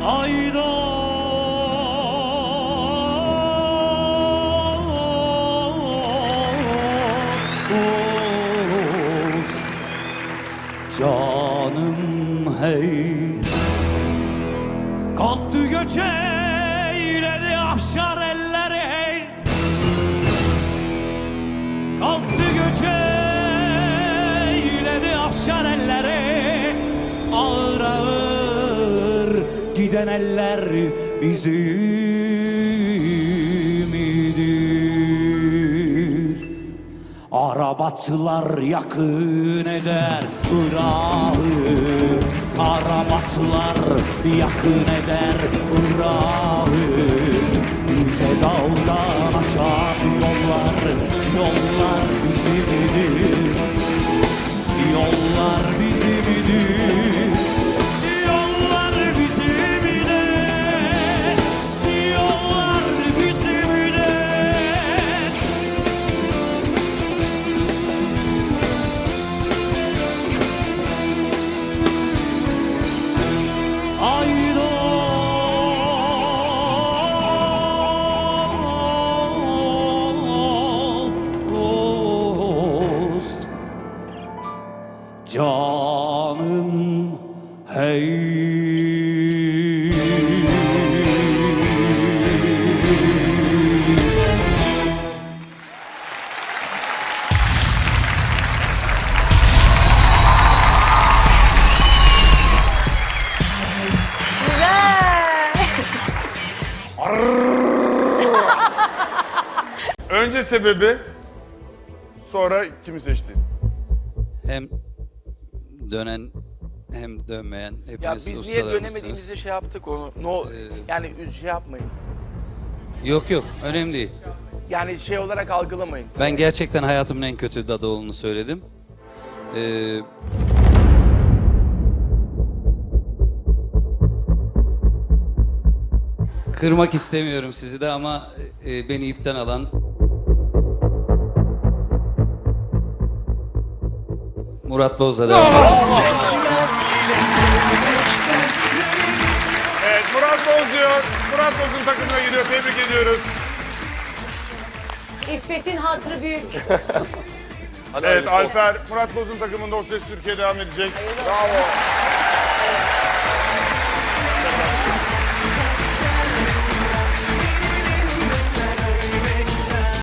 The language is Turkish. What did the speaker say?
Aydos Canım hey. Kalktı göçe eyledi afşar elleri Kalktı göçe giden eller bizim idir Arabatlar yakın eder Irak'ı Arabatlar yakın eder Irak'ı. Yüce dağdan aşağı yollar Yollar bizimdir Yollar bizimdir Canım hey Önce sebebi, sonra kimi seçtin? Hem dönen hem dönmeyen hepiniz Ya biz niye ustalarımızsınız. dönemediğimizi şey yaptık onu. No, Ee, yani üz şey yapmayın. Yok yok önemli değil. Yani şey olarak algılamayın. Ben gerçekten hayatımın en kötü Dadoğlu'nu söyledim. Ee, kırmak istemiyorum sizi de ama e, beni ipten alan Murat Boz'la devam ederiz. Evet, Murat Boz diyor. Murat Boz'un takımına giriyor. Tebrik ediyoruz. İffet'in hatırı büyük. Evet, Alper, Murat Boz'un takımında O Ses Türkiye devam edecek. Bravo.